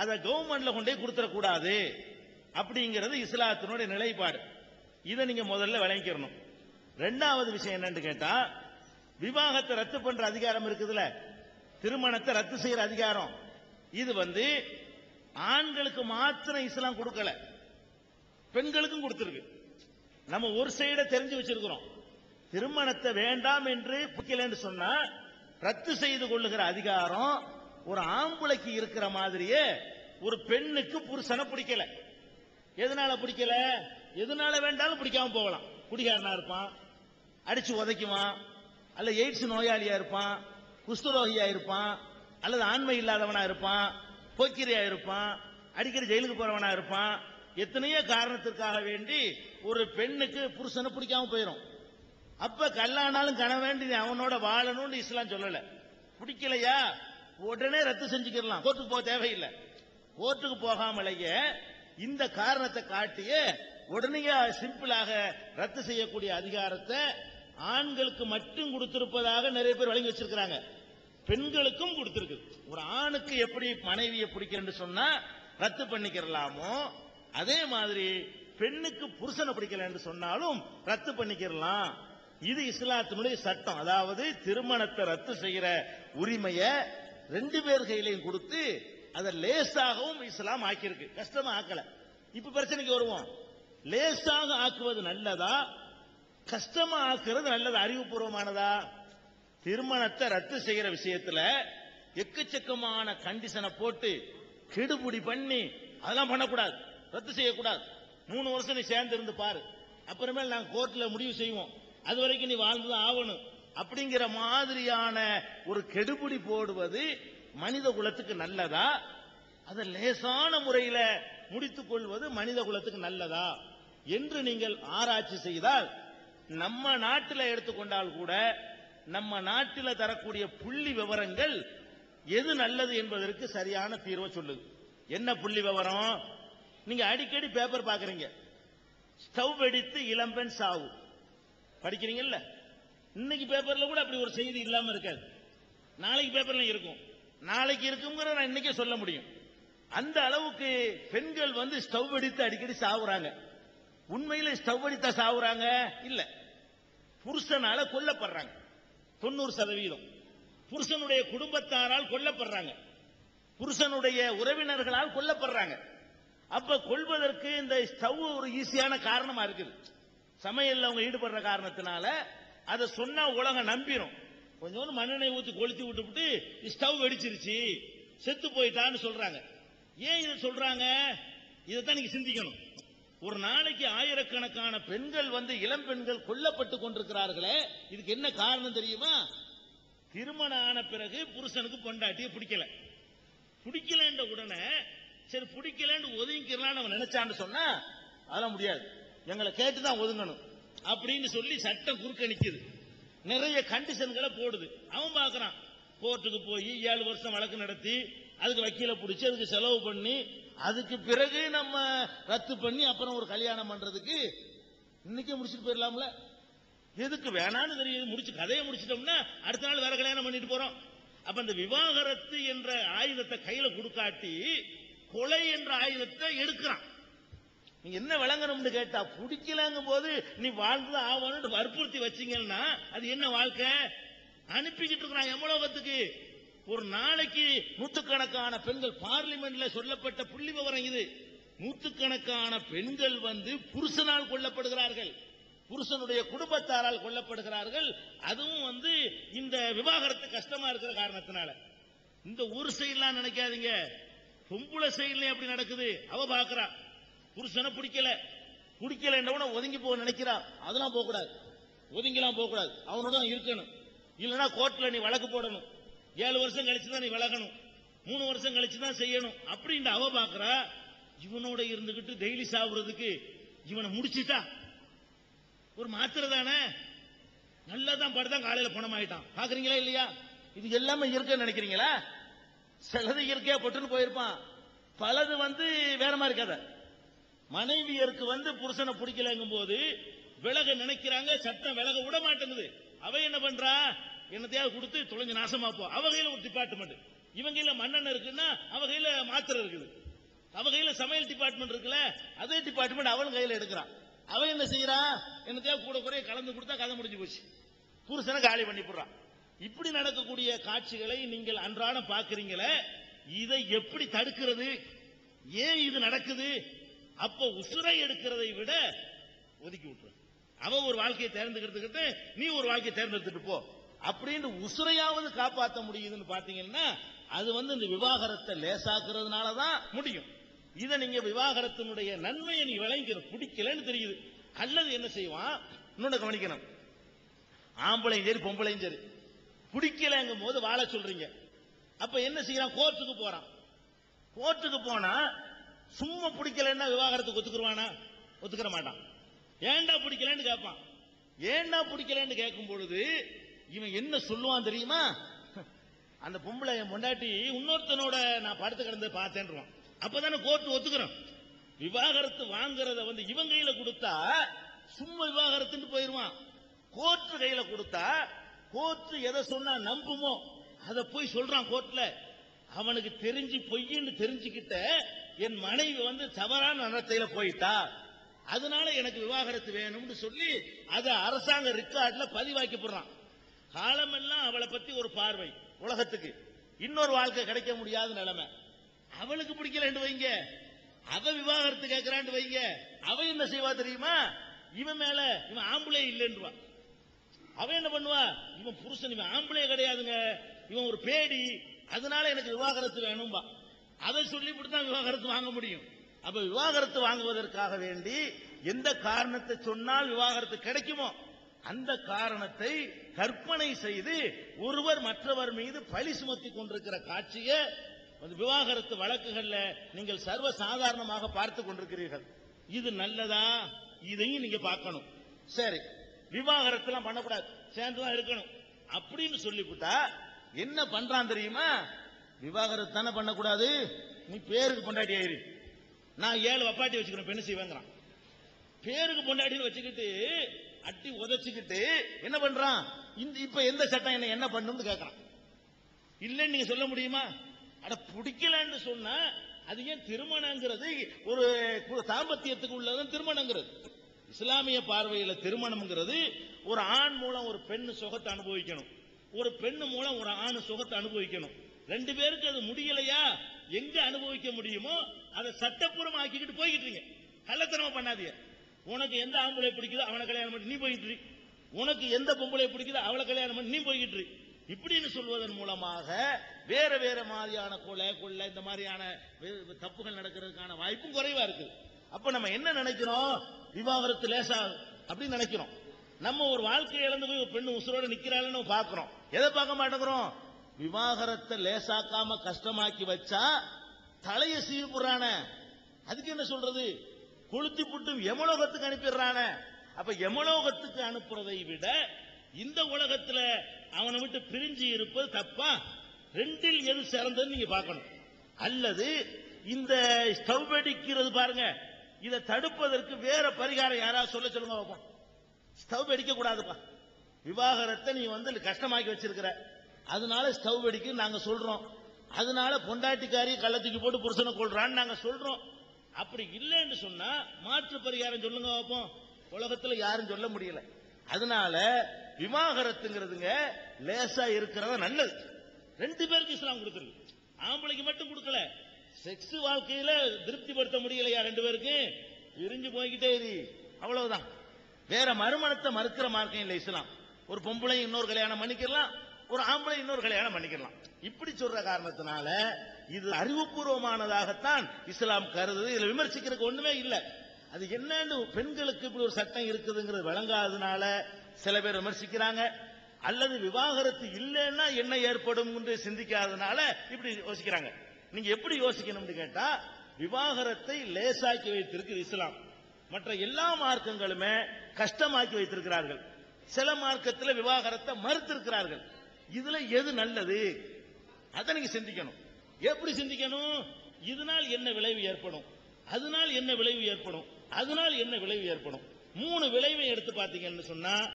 அதை கவர்மெண்ட்ல கொண்டே கொடுத்துடக்கூடாது அப்படிங்கிறது இஸ்லாத்தினுடைய நிலைப்பாடு. இதை நீங்க முதல்ல விளங்கிக்கணும். ரெண்டாவது விஷயம் என்னன்னு கேட்டா விவாகத்தை ரத்து பண்ற அதிகாரம் இருக்குதுல திருமணத்தை ரத்து செய்யற அதிகாரம். இது வந்து ஆண்களுக்கு மாத்திரம் இஸ்லாம் கொடுக்கல. பெண்களுக்கும் கொடுத்துருக்கு. நம்ம ஒரு சைட தெரிஞ்சு வச்சிருக்கிறோம். திருமணத்தை வேண்டாம் என்று பிடிக்கலன்னு சொன்னா ரத்து செய்து கொள்ளுகிற அதிகாரம் ஒரு ஆம்பளைக்கு இருக்கிற மாதிரியே ஒரு பெண்ணுக்கு புருஷனை பிடிக்கல. எதனால பிடிக்கல? எதனால வேண்டாலும் பிடிக்காம போகலாம். குடிகாரனா இருப்பான் அடிச்சு உதைக்குவான் அல்ல எய்ட்ஸ் நோயாளியா இருப்பான் குஸ்துரோகியா இருப்பான் அல்லது ஆண்மை இல்லாதவனா இருப்பான் போக்கிரியா இருப்பான் அடிக்கடி ஜெயிலுக்கு போறவனா இருப்பான். எத்தனையோ காரணத்திற்காக வேண்டி ஒரு பெண்ணுக்கு புருஷனை பிடிக்காம போயிடும் அப்ப கல்லானாலும் கன வேண்டி அவனோட வாழணும்னு இஸ்லாம் சொல்லல. பிடிக்கலையா? உடனே ரத்து செஞ்சுக்கிடலாம். கோர்ட்டுக்கு போக தேவையில்லை. கோர்ட்டுக்கு போகாமலேயே இந்த காரணத்தை காட்டியே உடனே சிம்பிளாக ரத்து செய்யக்கூடிய அதிகாரத்தை ஆண்களுக்கு மட்டும் கொடுத்திருப்பதாக நிறைய பேர் வழங்கி வச்சிருக்கிறாங்க. பெண்களுக்கும் கொடுத்திருக்கு. ஒரு ஆணுக்கு எப்படி மனைவியை பிடிக்கிறேன்னு சொன்னா ரத்து பண்ணிக்கிறலாமோ அதே மாதிரி பெண்ணுக்கு புருஷனை பிடிக்கலன்னு சொன்னாலும் ரத்து பண்ணிக்கிறலாம். இது இஸ்லாத்தினுடைய சட்டம். அதாவது திருமணத்தை ரத்து செய்யற உரிமையை ரெண்டு பேர் கையிலையும் கொடுத்து அதை லேசாகவும் இஸ்லாம் ஆக்கியிருக்கு. கஷ்டமா ஆக்கல. இப்ப பிரச்சனைக்கு வருவோம். லேசாக ஆக்குவது நல்லதா? கஷ்டமா ஆக்குறது நல்லது? அறிவுபூர்வமானதா? திருமணத்தை ரத்து செய்யற விஷயத்துல எக்கச்சக்கமான கண்டிஷனை போட்டு கெடுபுடி பண்ணி அதெல்லாம் பண்ணக்கூடாது. ரத்து செய்யக்கூடாது. மூணு வருஷம் நீ சேர்ந்து இருந்து பாரு. அப்புறமேல் நாங்க கோர்ட்ல முடிவு செய்வோம். அது வரைக்கும் நீ வாழ்ந்துதான் ஆகணும். அப்படிங்கிற மாதிரியான ஒரு கெடுபிடி போடுவது மனித குலத்துக்கு நல்லதா? அதை லேசான முறையில முடித்துக் கொள்வது மனித குலத்துக்கு நல்லதா? என்று நீங்கள் ஆராய்ச்சி செய்தால் நம்ம நாட்டில் எடுத்துக்கொண்டால் கூட நம்ம நாட்டில் தரக்கூடிய புள்ளி விவரங்கள் எது நல்லது என்பதற்கு சரியான தீர்வை சொல்லுது. என்ன புள்ளி விவரம்? நீங்க அடிக்கடி பேப்பர் பாக்குறீங்க. ஸ்டவ் வெடித்து இளம்பெண் சாவு. படிக்கிறீங்கல்ல? இன்னைக்கு பேப்பர்ல கூட அப்படி ஒரு செய்தி இல்லாம இருக்காது. நாளைக்கு பேப்பர்ல இருக்கும். நாளைக்கு இருக்குங்கிற நான் இன்னைக்கே சொல்ல முடியும். அந்த அளவுக்கு பெண்கள் வந்து ஸ்டவ் அடித்து அடிக்கடி சாவுறாங்க. உண்மையில ஸ்டவ் அடித்தா சாவுறாங்க? இல்ல. புருஷனால கொல்லப்படுறாங்க. தொண்ணூறு சதவீதம். புருஷனுடைய குடும்பத்தாரால் கொல்லப்படுறாங்க. புருஷனுடைய உறவினர்களால் கொல்லப்படுறாங்க. அப்ப கொள்வதற்கு இந்த ஸ்டவ் ஒரு ஈஸியான காரணமா இருக்குது. சமையல் அவங்க ஈடுபடுற காரணத்தினால அதை சொன்னா உலகம் நம்பிரும். கொஞ்சோண்டு மண்ணெண்ணெய் ஊத்தி கொளுத்தி விட்டுவிட்டு ஸ்டவ் வெடிச்சிருச்சு. செத்து போயிட்டான்னு சொல்றாங்க. ஏன் இதை சொல்றாங்க? இதைத்தான் நீங்க சிந்திக்கணும். ஒரு நாளைக்கு ஆயிரக்கணக்கான பெண்கள் வந்து இளம் பெண்கள் கொல்லப்பட்டு கொண்டிருக்கிறார்களே இதுக்கு என்ன காரணம் தெரியுமா? திருமணம் ஆன பிறகு புருஷனுக்கு பொண்டாட்டியை பிடிக்கல. பிடிக்கலன்ற உடனே சரி பிடிக்கலன்னு ஒதுங்கிக்கலாம்னு அவன் நினைச்சான்னு சொன்னா அதெல்லாம் முடியாது. எங்களை கேட்டு தான் ஒதுங்கணும். அப்படின்னு சொல்லி சட்டம் குறுக்க நிக்குது நிறைய கண்டிஷன்களை போடுது. அவன் பார்க்கறான். கோர்ட்டுக்கு போய் ஏழு வருஷம் வழக்கு நடத்தி அதுக்கு வக்கீல பிடிச்சி அதுக்கு செலவு பண்ணி அதுக்கு பிறகு நம்ம ரத்து பண்ணி அப்புறம் ஒரு கல்யாணம் பண்றதுக்கு இன்னைக்கே முடிச்சுட்டு போயிடலாம்ல? எதுக்கு வேணான்னு தெரியுது. முடிச்சு கதையை முடிச்சிட்டோம்னா அடுத்த நாள் வேற கல்யாணம் பண்ணிட்டு போறோம். அப்ப இந்த விவாகரத்து என்ற ஆயுதத்தை கையில கொடுக்காட்டி கொலை என்ற ஆயுதத்தை எடுக்கிறான். நீங்க என்ன விளங்கணும்னு கேட்டா பிடிக்கலங்கும் போது நீ வாழ்ந்து ஆகணும்னு வற்புறுத்தி வச்சீங்கன்னா அது என்ன வாழ்க்கை? அனுப்பிக்கிட்டு இருக்கிறான் எவ்வளவுத்துக்கு ஒரு நாளைக்கு நூற்றுக்கணக்கான பெண்கள் பார்லிமெண்ட்ல சொல்லப்பட்ட புள்ளி விவரம் இது. நூற்றுக்கணக்கான பெண்கள் வந்து புருஷனால் கொல்லப்படுகிறார்கள். புருஷனுடைய குடும்பத்தாரால் கொல்லப்படுகிறார்கள். அதுவும் வந்து இந்த விவாகரத்து கஷ்டமா இருக்கிற காரணத்தினால. இந்த ஊர் சைட்லாம் நினைக்காதீங்க. பொம்புள சைட்ல அப்படி நடக்குது. அவ பாக்குறா. புருஷனை பிடிக்கல. பிடிக்கல என்ன ஒதுங்கி போக நினைக்கிறா. அதெல்லாம் போக கூடாது ஒதுங்கிலாம் போக கூடாது அவனோட தான் இருக்கணும். இல்லைன்னா கோர்ட்ல நீ வழக்கு போடணும். ஏழு வருஷம் கழிச்சு தான் நீ விலகணும் மூணு வருஷம் கழிச்சு தான் செய்யணும். அப்படின்னு அவ பாக்குறா இவனோட இருந்துகிட்டு டெய்லி சாப்பிடுறதுக்கு இவனை முடிச்சிட்டா. ஒரு மாத்திரை தானே? நல்லா தான் படுத்தான் காலையில பணம் ஆயிட்டான் பாக்குறீங்களா இல்லையா? இது எல்லாமே இருக்குன்னு நினைக்கிறீங்களா? சிலது இயற்கையா பட்டுன்னு போயிருப்பான். பலது வந்து வேற மாதிரி கதை. மனைவியருக்கு வந்து புருஷனை பிடிக்கலங்கும் போது விலக நினைக்கிறாங்க சட்டம் விலக விட மாட்டேங்குது. அவ என்ன பண்றா? என்னத்தையாவது கொடுத்து தொலைஞ்சு நாசமா போ. அவ கையில ஒரு டிபார்ட்மெண்ட் இவங்க கையில மன்னன் இருக்குன்னா அவ கையில மாத்திரை இருக்குது. அவ கையில சமையல் டிபார்ட்மெண்ட் இருக்குல்ல அதே டிபார்ட்மெண்ட் அவன் கையில எடுக்கிறான். அவன் என்ன செய்யறான் என்னத்தையா கூட குறைய கலந்து கொடுத்தா கதை முடிஞ்சு போச்சு. புருஷனை காலி பண்ணி போடுறான். இப்படி நடக்கக்கூடிய காட்சிகளை நீங்கள் அன்றாடம் பாக்குறீங்களே இதை எப்படி தடுக்கிறது? ஏன் இது நடக்குது? அப்ப உசுரை எடுக்கிறதை விட ஒதுக்கி விட்டுரு. அவன் ஒரு வாழ்க்கையை தேர்ந்தெடுத்துக்கிட்டு நீ ஒரு வாழ்க்கையை தேர்ந்தெடுத்துட்டு போ. அப்படின்னு உசுரையாவது காப்பாற்ற முடியுதுன்னு பாத்தீங்கன்னா அது வந்து இந்த விவாகரத்தை லேசாக்குறதுனால தான் முடியும். இதை நீங்க விவாகரத்தினுடைய நன்மையை நீ விளங்கிற பிடிக்கலன்னு தெரியுது. அல்லது என்ன செய்வான்? இன்னொன்னு கவனிக்கணும். ஆம்பளையும் சரி பொம்பளையும் சரி. பிடிக்கலங்கும் போது வாழ சொல்றீங்க. அப்ப என்ன செய்யறான்? கோர்ட்டுக்கு போறான். கோர்ட்டுக்கு போனா சும்மா பிடிக்கலன்னா விவாகரத்துக்கு ஒத்துக்குருவானா? ஒத்துக்கிற மாட்டான். ஏன்டா பிடிக்கலன்னு கேட்பான். ஏன்டா பிடிக்கலன்னு கேட்கும் பொழுது இவன் என்ன சொல்லுவான் தெரியுமா? அந்த பொம்பளை என் பொண்டாட்டி இன்னொருத்தனோட நான் படுத்து கிடந்து பார்த்தேன்றான் அப்பதானே கோர்ட் ஒத்துக்கிறோம். விவாகரத்து வாங்குறத வந்து இவன் கையில கொடுத்தா சும்மா விவாகரத்துன்னு போயிருவான். கோர்ட் கையில கொடுத்தா கோர்ட் எதை சொன்னா நம்புமோ? அதை போய் சொல்றான் கோர்ட்ல அவனுக்கு தெரிஞ்சு பொய்ன்னு தெரிஞ்சுக்கிட்ட என் மனைவி வந்து தவறான நடத்தையில போயிட்டா அதனால எனக்கு விவாகரத்து வேணும்னு சொல்லி அதை அரசாங்க ரெக்கார்ட்ல பதிவாக்கி போடுறான். காலமெல்லாம் அவளை பத்தி ஒரு பார்வை உலகத்துக்கு. இன்னொரு வாழ்க்கை கிடைக்க முடியாத நிலைமை. அவளுக்கு பிடிக்கலன்னு வைங்க. அவ விவாகரத்து கேட்கிறான்னு வைங்க. அவ என்ன செய்வா தெரியுமா? இவன் மேல இவன் ஆம்புளே இல்லைன்றுவா. அவன் என்ன பண்ணுவா? இவன் புருஷன் இவன் ஆம்பளை கிடையாதுங்க. இவன் ஒரு பேடி. அதனால எனக்கு விவாகரத்து வேணும்பா. அதை சொல்லி தான் விவாகரத்து வாங்க முடியும். அப்ப விவாகரத்து வாங்குவதற்காக வேண்டி எந்த காரணத்தை சொன்னால் விவாகரத்து கிடைக்குமோ அந்த காரணத்தை கற்பனை செய்து ஒருவர் மற்றவர் மீது பழி சுமத்தி கொண்டிருக்கிற காட்சியை அந்த விவாகரத்து வழக்குகள்ல நீங்கள் சர்வ சாதாரணமாக பார்த்து கொண்டிருக்கிறீர்கள். இது நல்லதா? இதையும் நீங்க பார்க்கணும். சரி விவாகரத்து எல்லாம் பண்ணக்கூடாது. சேர்ந்துதான் இருக்கணும். அப்படின்னு சொல்லிவிட்டா என்ன பண்றான் தெரியுமா? விவாகரத்து தானே பண்ணக்கூடாது? நீ பேருக்கு பொண்டாட்டி ஆயிரு. நான் ஏழு வப்பாட்டி வச்சுக்கிறேன் பெண்ணு செய்வேங்கிறான். பேருக்கு பொண்டாட்டின்னு வச்சுக்கிட்டு அட்டி உதச்சிக்கிட்டு என்ன பண்றான்? இந்த இப்ப எந்த சட்டம் என்ன என்ன பண்ணும்னு கேட்கறான் இல்லைன்னு நீங்க சொல்ல முடியுமா? அட பிடிக்கலன்னு சொன்னா அது ஏன் திருமணங்கிறது? ஒரு தாம்பத்தியத்துக்கு உள்ளதான் திருமணங்கிறது. இஸ்லாமிய பார்வையில திருமணம்ங்கிறது ஒரு ஆண் மூலம் ஒரு பெண் சுகத்தை அனுபவிக்கணும். ஒரு பெண் மூலம் ஒரு ஆண் சுகத்தை அனுபவிக்கணும். ரெண்டு பேருக்கு அது முடியலையா? எங்க அனுபவிக்க முடியுமோ அதை சட்டப்பூர்வம் ஆக்கிக்கிட்டு போய்கிட்டு இருக்கீங்க. கள்ளத்தனமா பண்ணாதீங்க. உனக்கு எந்த ஆம்பளை பிடிக்குதோ அவனை கல்யாணம் பண்ணி நீ போயிட்டு உனக்கு எந்த பொம்பளை பிடிக்குதோ அவளை கல்யாணம் பண்ணி நீ போய்கிட்டு இப்படின்னு சொல்வதன் மூலமாக வேற வேற மாதிரியான கொலை கொள்ளை இந்த மாதிரியான தப்புகள் நடக்கிறதுக்கான வாய்ப்பும் குறைவா இருக்குது. அப்ப நம்ம என்ன நினைக்கிறோம்? விவாகரத்து லேசா அப்படின்னு நினைக்கிறோம். நம்ம ஒரு வாழ்க்கை இழந்து போய் பெண்ணு உசுரோட நிக்கிறாள்னு நம்ம எதை பார்க்க மாட்டேங்கிறோம்? விவாகரத்தை லேசாக்காம கஷ்டமாக்கி வச்சா தலைய சீவுறான அதுக்கு என்ன சொல்றது? கொளுத்தி புட்டு யமலோகத்துக்கு அனுப்பிடுறான. அப்ப யமலோகத்துக்கு அனுப்புறதை விட இந்த உலகத்துல அவனை விட்டு பிரிஞ்சு இருப்பது தப்பா? ரெண்டில் எது சிறந்ததுன்னு நீங்க பார்க்கணும். அல்லது இந்த ஸ்டவ் வெடிக்கிறது பாருங்க. இதை தடுப்பதற்கு வேற பரிகாரம் யாராவது சொல்ல சொல்லுங்க ஸ்டவ் வெடிக்க கூடாதுப்பா விவாகரத்தை நீ வந்து கஷ்டமாக்கி வச்சிருக்கிற. அதனால ஸ்டவ் வெடிக்கு நாங்க சொல்றோம். அதனால பொண்டாட்டிக்காரி கள்ளத்துக்கு போட்டு புருஷனை கொள்றான்னு நாங்க சொல்றோம். அப்படி இல்லைன்னு சொன்னா மாற்று பரிகாரம் சொல்லுங்க பார்ப்போம் உலகத்துல யாரும் சொல்ல முடியல. அதனால விவாகரத்துங்கிறதுங்க லேசா இருக்கிறத நல்லது. ரெண்டு பேருக்கு இஸ்லாம் கொடுத்துருக்கு ஆம்பளைக்கு மட்டும் கொடுக்கல. செக்ஸ் வாழ்க்கையில திருப்திப்படுத்த முடியலையா ரெண்டு பேருக்கு? விரிஞ்சு போய்கிட்டே இரு. அவ்வளவுதான். வேற மறுமணத்தை மறுக்கிற மார்க்கம் இல்லை இஸ்லாம். ஒரு பொம்பளை இன்னொரு கல்யாணம் பண்ணிக்கலாம் ஒரு ஆம்பளை இன்னொரு கல்யாணம் பண்ணிக்கலாம். இப்படி சொல்ற காரணத்தினால இது அறிவுபூர்வமானதாகத்தான் இஸ்லாம் கருது இதுல விமர்சிக்கிறதுக்கு ஒண்ணுமே இல்லை. அது என்னன்னு பெண்களுக்கு இப்படி ஒரு சட்டம் இருக்குதுங்கிறது விளங்காததுனால சில பேர் விமர்சிக்கிறாங்க. அல்லது விவாகரத்து இல்லைன்னா என்ன ஏற்படும் என்று சிந்திக்காததுனால இப்படி யோசிக்கிறாங்க. நீங்க எப்படி யோசிக்கணும்னு கேட்டா விவாகரத்தை லேசாக்கி வைத்திருக்கு இஸ்லாம். மற்ற எல்லா மார்க்கங்களுமே கஷ்டமாக்கி வைத்திருக்கிறார்கள். சில மார்க்கத்தில் விவாகரத்தை மறுத்திருக்கிறார்கள். இதுல எது நல்லது? அதை நீங்க சிந்திக்கணும். எப்படி சிந்திக்கணும்? இதனால் என்ன விளைவு ஏற்படும்? அதனால் என்ன விளைவு ஏற்படும்? அதனால் என்ன விளைவு ஏற்படும்? மூணு விளைவை எடுத்து பாத்தீங்கன்னு சொன்னா